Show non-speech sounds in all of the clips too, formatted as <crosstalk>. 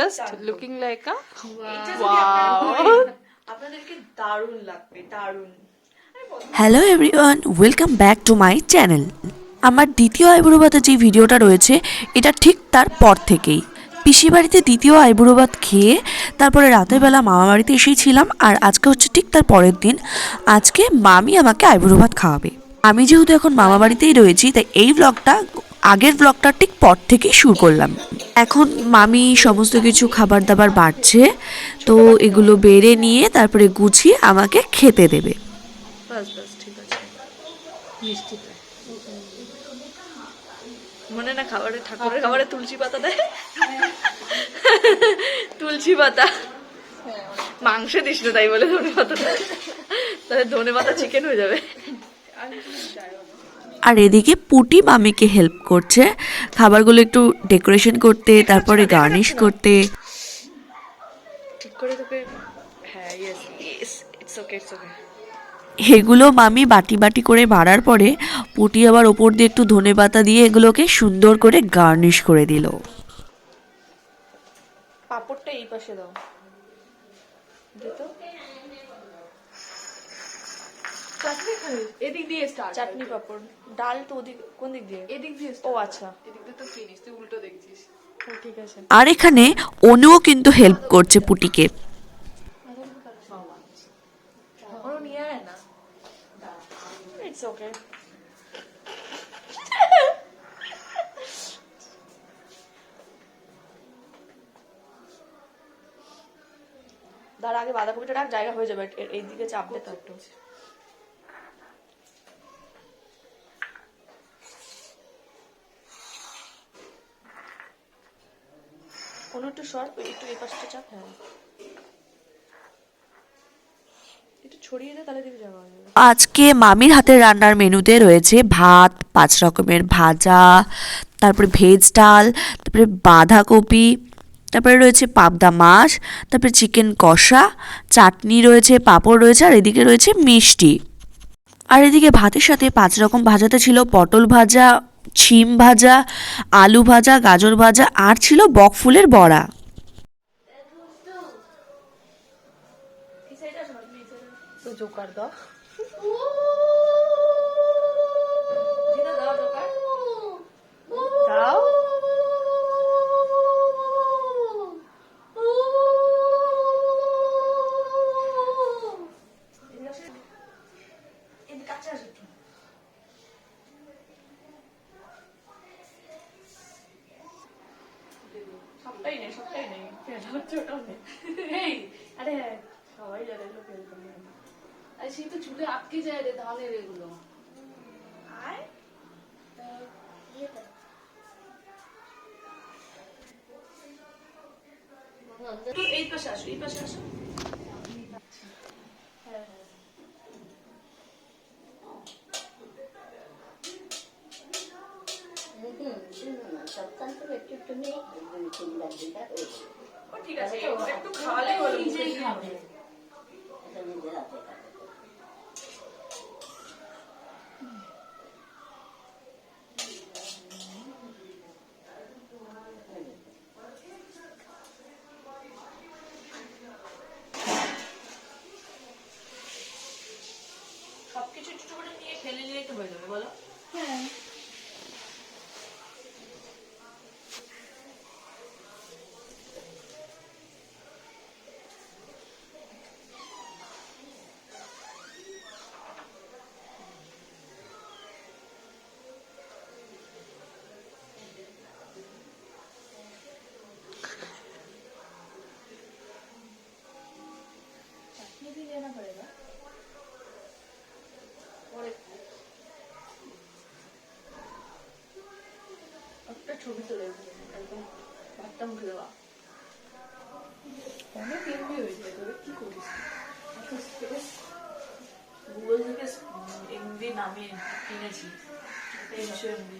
Just looking like আ করেন, আপনাদেরকে দারুণ লাগবে দারুণ। Hello everyone welcome back to my channel আমার দ্বিতীয় আইবুড়ো যে ভিডিওটা রয়েছে এটা ঠিক তার পর থেকেই। পিসি বাড়িতে দ্বিতীয় আইবুড়ো ভাত খেয়ে তারপরে রাতের বেলা মামা বাড়িতে এসেছিলাম আর আজকে হচ্ছে ঠিক তার পরের দিন। আজকে মামি আমাকে আইবুড়ো ভাত খাওয়াবে। আমি যেহেতু এখন মামা বাড়িতেই রয়েছি তাই এই ব্লগটা আগের ব্লগটা ঠিক পর থেকেই শুরু করলাম। এখন মামি সমস্ত কিছু খাবার দাবার বাড়ছে তো এগুলো বেড়ে নিয়ে তারপরে গুছিয়ে আমাকে খেতে দেবে। বাস বাস ঠিক আছে। মিষ্টিটা মনে না খাবারে ঠাকুরের খাবারে তুলসী পাতা দেয়? তুলসী পাতা। মাংস দিস না তাই বলে ধনে পাতা দেয়। তাহলে ধনে পাতা চিকেন হয়ে যাবে। আর এদিকে পুটি মামিকে হেল্প করছে। খাবারগুলো একটু ডেকোরেশন করতে, তারপরে গার্নিশ করতে। এগুলো মামি বাটি বাটি করে মারার পরে পুটি আবার ওপর দিয়ে একটু ধনে পাতা দিয়ে এগুলোকে সুন্দর করে গার্নিশ করে দিল। পাপড়টা এই পাশে দাও। চাটনি এদিক দিয়ে স্টার্ট চাটনি পাপড়। ডাল তো ওদিক কোন দিক দিয়ে? এদিক দিয়ে ও আচ্ছা। এদিক দিয়ে তো ফিনিশ তুই উল্টো দেখছিস। ঠিক আছে। আর এখানে অনুও কিন্তু হেল্প করছে পুটিকে। দাঁড়া আগে বাঁধাকপিটা রাখ জায়গা হয়ে যাবে। এ- এই দিকে চাপ দে তো একটু কোনো একটু সর একটু এই পাশটা চাপ হ্যাঁ। আজকে মামির হাতের রান্নার মেনুতে রয়েছে ভাত, পাঁচ রকমের ভাজা, তারপরে ভেজ ডাল, তারপরে বাঁধাকপি, তারপরে রয়েছে পাবদা মাছ, তারপরে চিকেন কষা, চাটনি রয়েছে, পাঁপড় রয়েছে, আর এদিকে রয়েছে মিষ্টি। আর এদিকে ভাতের সাথে পাঁচ রকম ভাজাতে ছিল পটল ভাজা ছিম ভাজা আলু ভাজা গাজর ভাজা আর ছিল বকফুলের বড়া। দাও। এই পাশে আসো এই পাশে আসো ছবি তুলে একদম ভাতটা মুখে দেওয়া অনেক এমবি হয়েছে তোরা কি করিস গুগল থেকে এমবি নামিয়ে কিনেছি তিনশো এমবি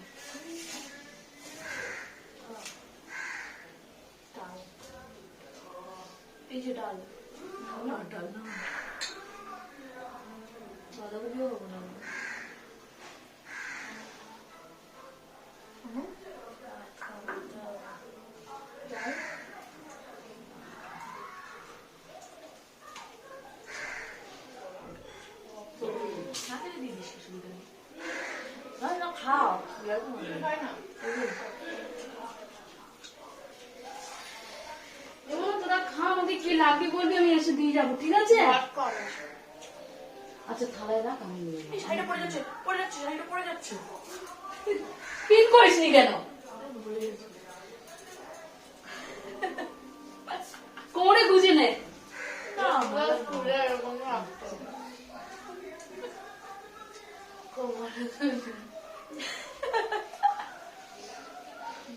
এই যে ডাল। না ডাল না। বাঁধাকপিও হব না খাও এবার তোরা খা আমাকে কি লাগবে বলবি আমি এসে দিয়ে যাব ঠিক আছে? আচ্ছা থালায় রাখ আমি নিয়ে শাড়িটা পরে যাচ্ছে পরে যাচ্ছে শাড়িটা পরে যাচ্ছে। পিন করিস নি কেন? কোমরে গুজে নে। <laughs>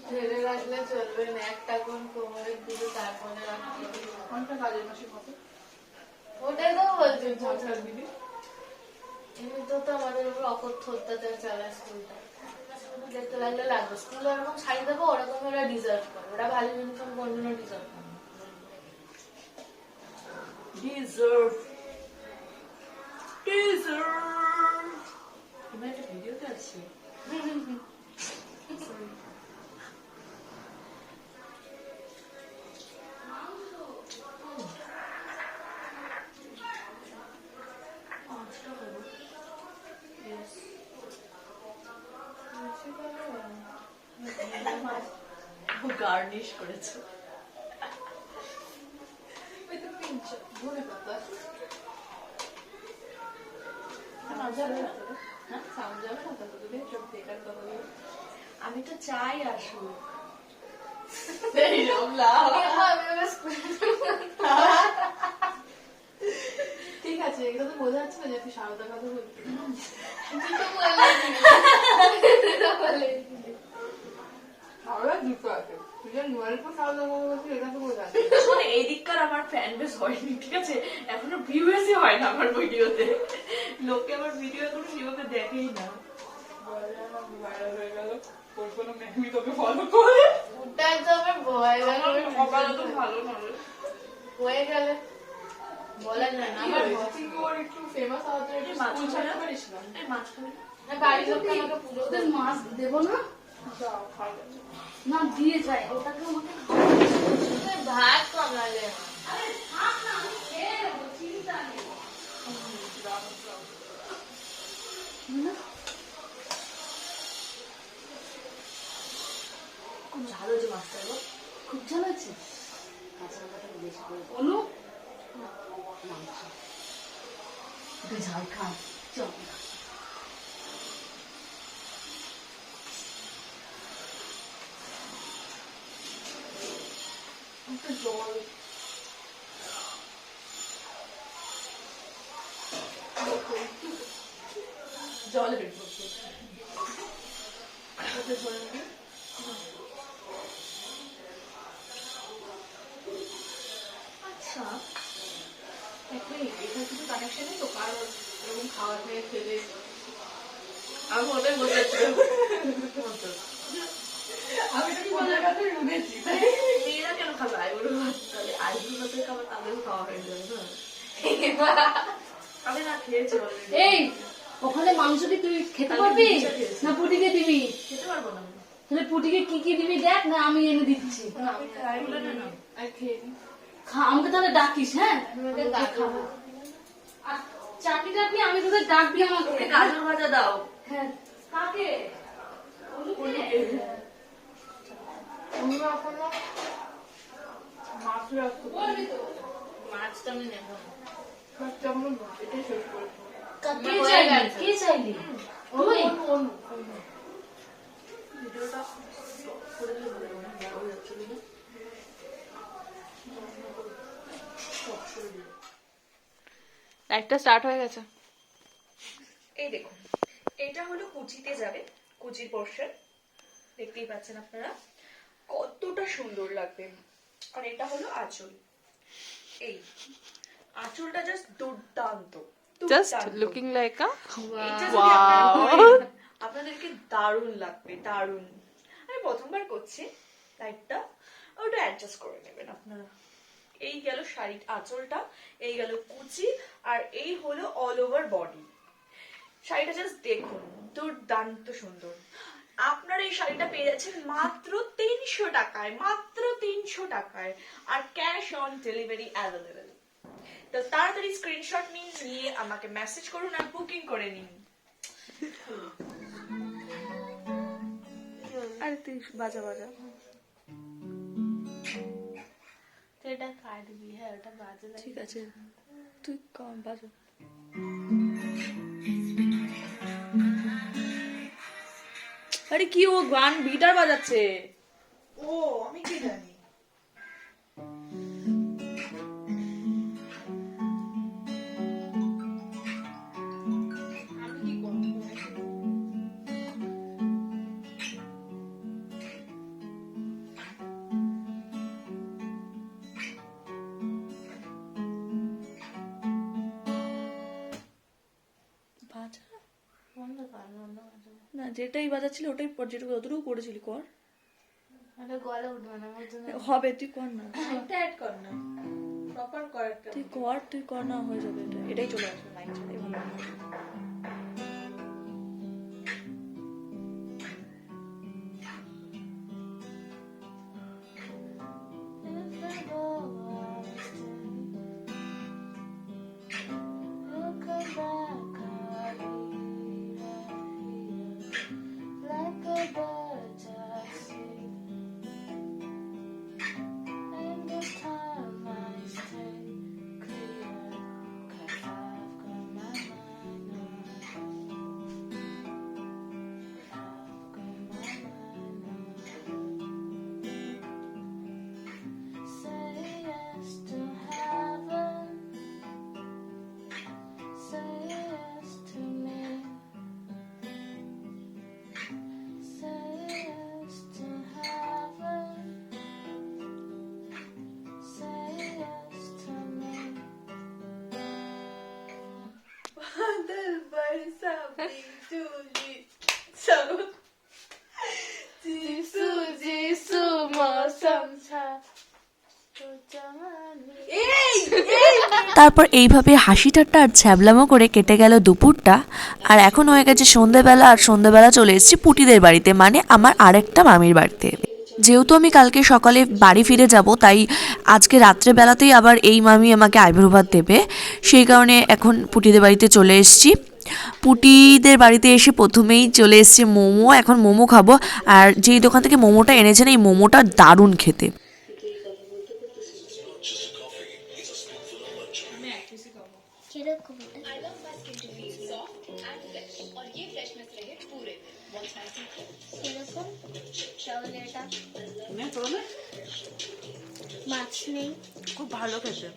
ঢেলে রাখলে চলবে না। একটা কোন কোমরের দিকে তারপরে রাখতে। কোনটা কাজের মাসে কত ওটাই তো বলছি এমনি তো তো আমাদের উপর অকথ্য অত্যাচার চালায় স্কুলটা। দেখতে লাগলে লাগবে। স্কুলে ওরকম শাড়ি দেবো ওরকম ওরা ডিজার্ভ করে। ওরা ভালো ইউনিফর্ম কোনদিনও ডিজার্ভ করে। ডিজার্ভ ডিজার্ভ তুমি একটা ভিডিওতে আছি। <laughs> কথা বলে। আমি তো চাই আসুক। ঠিক আছে এগুলো তো বোঝা যাচ্ছে না যে তুই সারদার কথা বলবি সারদা দুটো আছে। তুই যে নুয়ারিপুর সারদা কথা বলছিস এটা তো বোঝা যাচ্ছে এই দিককার আমার ফ্যান বেস হয়নি ঠিক আছে? এখনও ভিউয়ার্সই হয় না আমার ভিডিওতে। লোকে আমার ভিডিও এখনও সেভাবে দেখেই না। ভাইরাল হয়ে গেল। কোনো ম্যামই তোকে ফলো করে? ওটাই তো আমার ভয় লাগে। কপাল তো ভালো না হয়ে গেলে। বলা যায় না আমার। ওর একটু ফেমাস হওয়ার জন্য মাছ পারিস না। না, লোক আমাকে পুজো মাছ দেবো না? খাবে না দিয়ে যায়। ওটাকে আমাকে ভাত কামড়ালে খুব ঝাল হয়েছে মাছটা গো। খুব ঝাল আছে অনু? তুই ঝাল খা চল। একটু জল জলে বের করতে। আচ্ছা এক মিনিট কিছু কানেকশন নেই তো কারোর এরকম খাওয়া খেয়ে খেলে আমি ওটাই বোঝাচ্ছি আমি তো তোমাদের কাছে শুনেছি তাই মেয়েরা কেন খাবে আইবুড়ো ভাত তাহলে আইবুড়ো ভাতের খাবার তাদেরও খাওয়া হয়ে যাবে না আমি না খেয়েছি অলরেডি এই ওখানে মাংস কি তুই খেতে পারবি? না পুটিকে দিবি? খেতে পারব না। তাহলে পুটিকে কি কি দিবি দেখ না আমি এনে দিচ্ছি। আমাকে তাহলে ডাকিস হ্যাঁ? চাটনি টাটনি আমি তোদের ডাকবি আমাকে। গাজর ভাজা দাও। হ্যাঁ। কাকে? মাছটা আমি নেব। লাইটটা স্টার্ট হয়ে গেছে। এই দেখুন, এটা হলো কুচিতে যাবে, কুচির পোর্শন। দেখতেই পাচ্ছেন আপনারা। কতটা সুন্দর লাগবে। আর এটা হলো আঁচল। এই। আঁচলটা জাস্ট দুর্দান্ত জাস্ট লুকিং লাইক আ করেন, আপনাদেরকে দারুণ লাগবে দারুণ। আমি প্রথমবার করছি লাইটটা ওটা অ্যাডজাস্ট করে নেবেন আপনারা। এই গেল শাড়ির আঁচলটা এই গেল কুচি আর এই হলো অল ওভার বডি শাড়িটা জাস্ট দেখুন দুর্দান্ত সুন্দর। আপনারা এই শাড়িটা পেয়ে যাচ্ছেন মাত্র তিনশো টাকায় মাত্র তিনশো টাকায়। আর ক্যাশ অন ডেলিভারি অ্যাভেলেবেল তো তাড়াতাড়ি স্ক্রিনশট নিন নিয়ে আমাকে মেসেজ করুন আর বুকিং করে নিন আরে তুই বাজা বাজা। তো এটা কাটবি হ্যাঁ ওটা বাজে ঠিক আছে। তুই কম বাজা। আরে কি ও গান গিটার বাজাচ্ছে? ও আমি কি জানি? যেটাই বাজাচ্ছিল ওটাই পর যেটুকু যতটুকু করেছিলি কর। হবে তুই কর না। তুই কর তুই কর না হয়ে যাবে এটা। এটাই চলে আসবে মাইক তারপর এইভাবে হাসি ঠাট্টা আর ছ্যাবলামো করে কেটে গেল দুপুরটা, আর এখন হয়ে গেছে সন্ধেবেলা আর সন্ধেবেলা চলে এসেছি পুটিদের বাড়িতে মানে আমার আরেকটা মামির বাড়িতে। যেহেতু আমি কালকে সকালে বাড়ি ফিরে যাব, তাই আজকে রাত্রেবেলাতেই আবার এই মামি আমাকে আইব্রো দেবে। সেই কারণে এখন পুটিদের বাড়িতে চলে এসেছি। পুটিদের বাড়িতে এসে প্রথমেই চলে এসেছে মোমো। এখন মোমো খাব। আর যেই দোকান থেকে মোমোটা এনেছেন এই মোমোটা দারুণ খেতে। এরকম তাহলে এটা মাছ নেই খুব ভালো খেতে।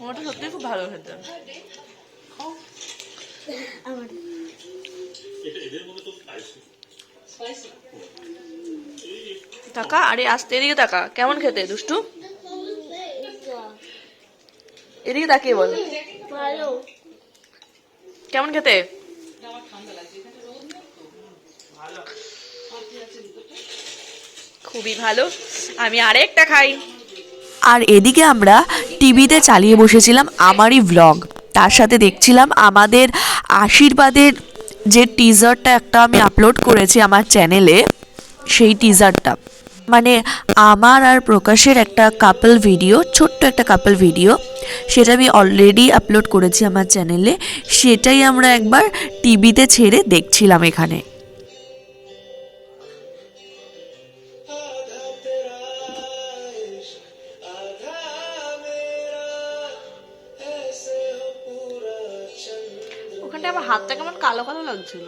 মোমোটা সত্যি খুব ভালো খেতে। আমার। টাকা? আরে আসতে এদিকে টাকা কেমন খেতে দুষ্টু? এদিকে তাকিয়ে বল। কেমন খেতে? খুবই ভালো। আমি আরেকটা খাই। আর এদিকে আমরা টিভিতে চালিয়ে বসেছিলাম আমারই ভ্লগ তার সাথে দেখছিলাম আমাদের আশীর্বাদের যে টিজারটা একটা আমি আপলোড করেছি আমার চ্যানেলে সেই টিজারটা মানে আমার আর প্রকাশের একটা কাপল ভিডিও ছোট্ট একটা কাপল ভিডিও সেটা আমি অলরেডি আপলোড করেছি আমার চ্যানেলে সেটাই আমরা একবার টিভিতে ছেড়ে দেখছিলাম এখানে। আমার হাতটা কেমন কালো কালো লাগছিল?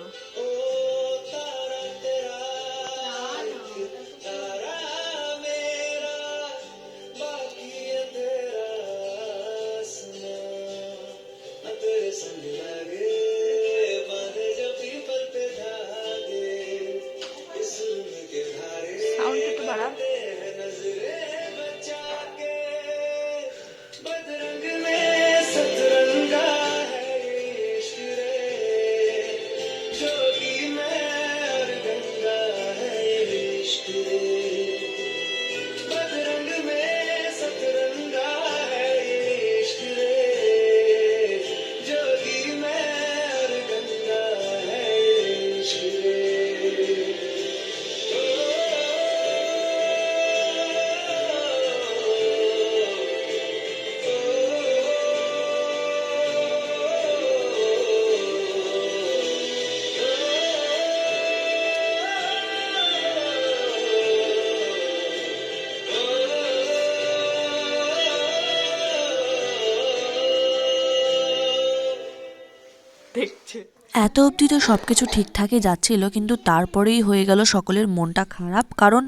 এত অবধি তো সব কিছু ঠিকঠাকই যাচ্ছিল, কিন্তু তারপরেই হয়ে গেল সকলের মনটা খারাপ। কারণ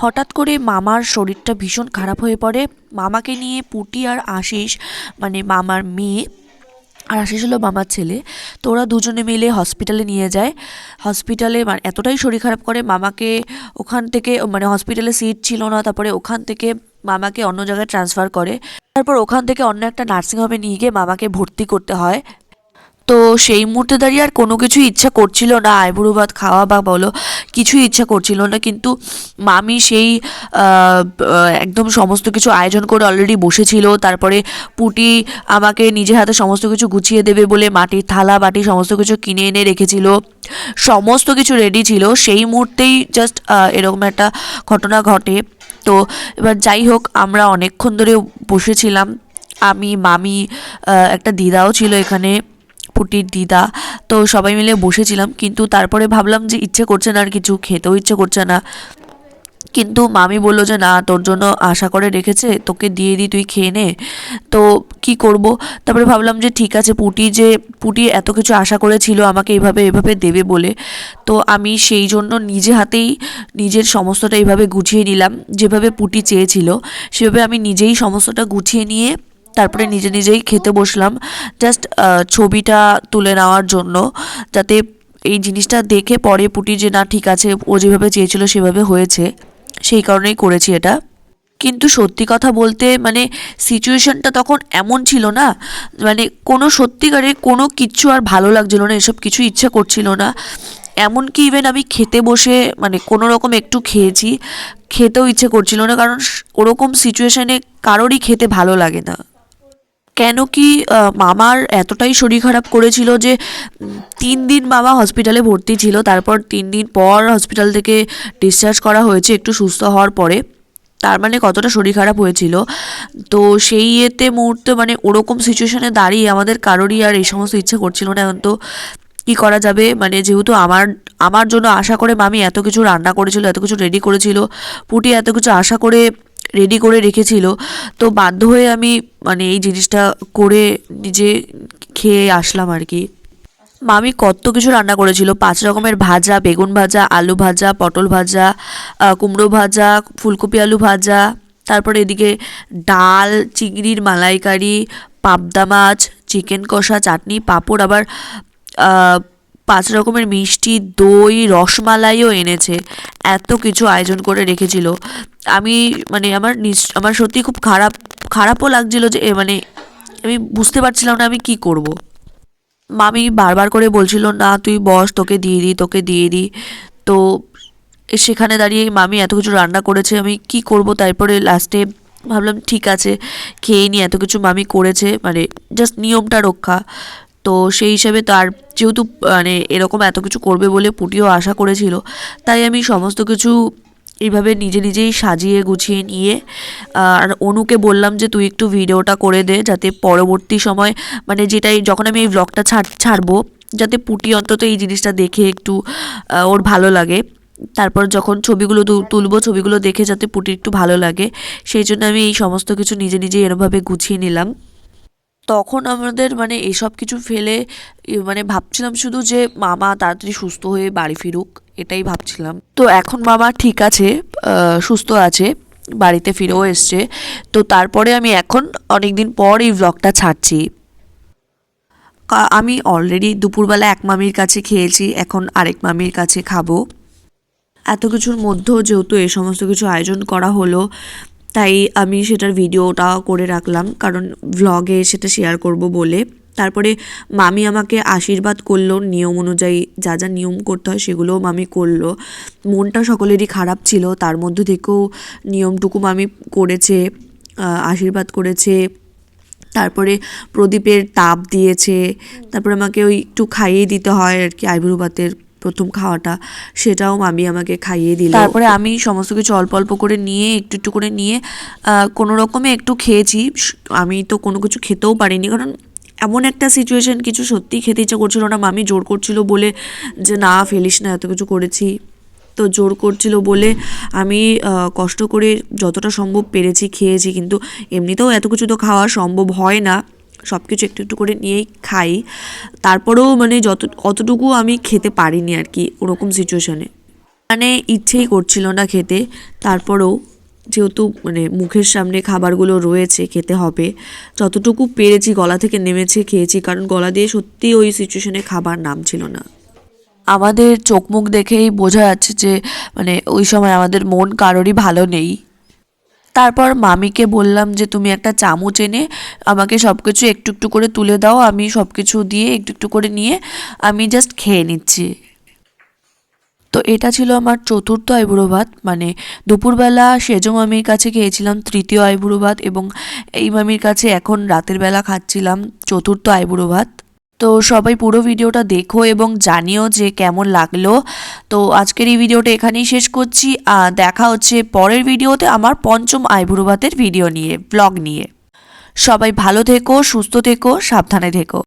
হঠাৎ করে মামার শরীরটা ভীষণ খারাপ হয়ে পড়ে। মামাকে নিয়ে পুটি আর আশিস মানে মামার মেয়ে আর আশিস হলো মামার ছেলে, তো ওরা দুজনে মিলে হসপিটালে নিয়ে যায়। হসপিটালে মানে এতটাই শরীর খারাপ করে, মামাকে ওখান থেকে মানে হসপিটালে সিট ছিল না, তারপরে ওখান থেকে মামাকে অন্য জায়গায় ট্রান্সফার করে। তারপর ওখান থেকে অন্য একটা নার্সিংহোমে নিয়ে গিয়ে মামাকে ভর্তি করতে হয়। তো সেই মুহূর্তে দাঁড়িয়ে আর কোনো কিছুই ইচ্ছা করছিল না। আইবুড়ো ভাত খাওয়া বা বলো, কিছুই ইচ্ছা করছিল না। কিন্তু মামি সেই একদম সমস্ত কিছু আয়োজন করে অলরেডি বসেছিল। তারপরে পুটি আমাকে নিজের হাতে সমস্ত কিছু গুছিয়ে দেবে বলে মাটির থালা, বাটি সমস্ত কিছু কিনে এনে রেখেছিল। সমস্ত কিছু রেডি ছিল। সেই মুহূর্তেই জাস্ট এরকম একটা ঘটনা ঘটে। তো এবার যাই হোক, আমরা অনেকক্ষণ ধরে বসেছিলাম। আমি, মামি একটা দিদাও ছিল এখানে। পুটির দিদা। তো সবাই মিলে বসেছিলাম, কিন্তু তারপরে ভাবলাম যে ইচ্ছে করছে না আর কিছু, খেতেও ইচ্ছে করছে না। কিন্তু মামি বলল যে, না, তোর জন্য আশা করে রেখেছে, তোকে দিয়ে দিই, তুই খেয়ে নে। তো কি করব? তারপরে ভাবলাম যে, ঠিক আছে, পুটি যে, পুটি এত কিছু আশা করেছিল, আমাকে এইভাবে এভাবে দেবে বলে। তো আমি সেই জন্য নিজে হাতেই, নিজের সমস্তটা এইভাবে গুছিয়ে নিলাম। যেভাবে পুটি চেয়েছিল, সেভাবে আমি নিজেই সমস্তটা গুছিয়ে নিয়ে তারপরে নিজে নিজেই খেতে বসলাম। জাস্ট ছবিটা তুলে নেওয়ার জন্য। যাতে এই জিনিসটা দেখে পরে পুটি যে, না, ঠিক আছে, ও যেভাবে চেয়েছিল সেভাবে হয়েছে। সেই কারণেই করেছি এটা। কিন্তু সত্যি কথা বলতে মানে সিচুয়েশনটা তখন এমন ছিল না। মানে কোনো সত্যিকারে কোনো কিচ্ছু আর ভালো লাগছিল না, এসব কিছু ইচ্ছা করছিল না। এমনকি ইভেন আমি খেতে বসে মানে কোনো রকম একটু খেয়েছি, খেতেও ইচ্ছে করছিল না, কারণ ওরকম সিচুয়েশানে কারোরই খেতে ভালো লাগে না। কেন কি মামার এতটাই শরীর খারাপ করেছিল যে তিন দিন মামা হসপিটালে ভর্তি ছিল, তারপর তিন দিন পর হসপিটাল থেকে ডিসচার্জ করা হয়েছে, একটু সুস্থ হওয়ার পরে। তার মানে কতটা শরীর খারাপ হয়েছিল। তো সেই ইয়েতে মুহূর্তে মানে ওরকম সিচুয়েশনে দাঁড়িয়ে আমাদের কারোরই আর এই সমস্ত ইচ্ছা করছিল না। এখন তো কী করা যাবে? মানে যেহেতু আমার আমার জন্য আশা করে মামি এত কিছু রান্না করেছিল, এত কিছু রেডি করেছিল, পুটি এত কিছু আশা করে রেডি করে রেখেছিল, তো বাধ্য হয়ে আমি মানে এই জিনিসটা করে নিজে খেয়ে আসলাম আর কি। মামি কত কিছু রান্না করেছিল, পাঁচ রকমের ভাজা, বেগুন ভাজা, আলু ভাজা, পটল ভাজা কুমড়ো ভাজা, ফুলকপি আলু ভাজা, তারপরে এদিকে ডাল, চিংড়ির মালাইকারি, পাবদা মাছ, চিকেন কষা, চাটনি, পাঁপড়, আবার পাঁচ রকমের মিষ্টি, দই, রসমালাইও এনেছে। এত কিছু আয়োজন করে রেখেছিল। আমি মানে আমার আমার সত্যি খুব খারাপ, খারাপও লাগছিল যে মানে আমি বুঝতে পারছিলাম না আমি কি করব। মামি বারবার করে বলছিল, না, তুই বস, তোকে দিয়ে দিই, তোকে দিয়ে দিই। তো সেখানে দাঁড়িয়ে মামি এত কিছু রান্না করেছে, আমি কি করব? তারপরে লাস্টে ভাবলাম, ঠিক আছে, খেয়ে নি এত কিছু মামি করেছে মানে জাস্ট নিয়মটা রক্ষা। তো সেই হিসাবে তার যেহেতু মানে এরকম এত কিছু করবে বলে পুটিও আশা করেছিল, তাই আমি সমস্ত কিছু এইভাবে নিজে নিজেই সাজিয়ে গুছিয়ে নিয়ে আর অনুকে বললাম যে তুই একটু ভিডিওটা করে দে যাতে পরবর্তী সময় মানে যেটাই, যখন আমি এই ব্লগটা ছাড়, ছাড়বো, যাতে পুটি অন্তত এই জিনিসটা দেখে একটু ওর ভালো লাগে। তারপর যখন ছবিগুলো তুলবো, ছবিগুলো দেখে যাতে পুটির একটু ভালো লাগে, সেই জন্য আমি এই সমস্ত কিছু নিজে নিজে এরমভাবে গুছিয়ে নিলাম। তখন আমাদের মানে এসব কিছু ফেলে মানে ভাবছিলাম শুধু যে মামা তাড়াতাড়ি সুস্থ হয়ে বাড়ি ফিরুক, এটাই ভাবছিলাম। তো এখন মামা ঠিক আছে সুস্থ আছে, বাড়িতে ফিরেও এসছে। তো তারপরে আমি এখন অনেক দিন পর এই ব্লগটা ছাড়ছি। আমি অলরেডি দুপুরবেলা এক মামির কাছে খেয়েছি, এখন আরেক মামির কাছে খাব। এত কিছুর মধ্যেও যেহেতু এই সমস্ত কিছু আয়োজন করা হলো তাই আমি সেটার ভিডিওটা করে রাখলাম, কারণ ভ্লগে সেটা শেয়ার করব বলে। তারপরে মামি আমাকে আশীর্বাদ করল, নিয়ম অনুযায়ী যা যা নিয়ম করতে হয় সেগুলোও মামি করল। মনটা সকলেরই খারাপ ছিল, তার মধ্যে থেকেও নিয়মটুকু মামি করেছে আশীর্বাদ করেছে। তারপরে প্রদীপের তাপ দিয়েছে, তারপরে আমাকে ওই একটু খাইয়ে দিতে হয় আর কি আইবুড়ো প্রথম খাওয়াটা, সেটাও মামি আমাকে খাইয়ে দিল। তারপরে আমি সমস্ত কিছু অল্প অল্প করে নিয়ে, একটু একটু করে নিয়ে কোনো রকমে একটু খেয়েছি। আমি তো কোনো কিছু খেতেও পারিনি। কারণ এমন একটা সিচুয়েশন কিছু সত্যিই খেতে ইচ্ছা করছিল না। মামি জোর করছিল বলে যে, না, ফেলিস না, এত কিছু করেছি। তো জোর করছিল বলে আমি কষ্ট করে যতটা সম্ভব পেরেছি, খেয়েছি। কিন্তু এমনিতেও এত কিছু তো খাওয়া সম্ভব হয় না। সব কিছু একটু একটু করে নিয়েই খাই। তারপরেও মানে যত, অতটুকু আমি খেতে পারিনি আর কি ওরকম সিচুয়েশানে মানে ইচ্ছেই করছিল না খেতে। তারপরেও যেহেতু মানে মুখের সামনে খাবারগুলো রয়েছে, খেতে হবে। যতটুকু পেরেছি গলা থেকে নেমেছে খেয়েছি, কারণ গলা দিয়ে সত্যি ওই সিচুয়েশনে খাবার নামছিল না। আমাদের চোখ মুখ দেখেই বোঝা যাচ্ছে যে মানে ওই সময় আমাদের মন কারোরই ভালো নেই। তারপর মামিকে বললাম যে, তুমি একটা চামচ এনে আমাকে সব কিছু একটু একটু করে তুলে দাও, আমি সব কিছু দিয়ে একটু একটু করে নিয়ে আমি জাস্ট খেয়ে নিচ্ছি। তো এটা ছিল আমার চতুর্থ আইবুড়ো ভাত। মানে দুপুরবেলা সেজো মামির কাছে খেয়েছিলাম তৃতীয় আইবুড়ো ভাত এবং এই মামির কাছে এখন রাতের বেলা খাচ্ছিলাম চতুর্থ আইবুড়ো ভাত। তো সবাই পুরো ভিডিওটা দেখো এবং জানিও যে কেমন লাগল। তো আজকের এই ভিডিওটা এখানেই শেষ করছি। দেখা হচ্ছে পরের ভিডিওতে আমার পঞ্চম আইবুড়ো ভাতের ভিডিও নিয়ে ব্লগ নিয়ে। সবাই ভালো থেকো, সুস্থ থেকো, সাবধানে থেকো।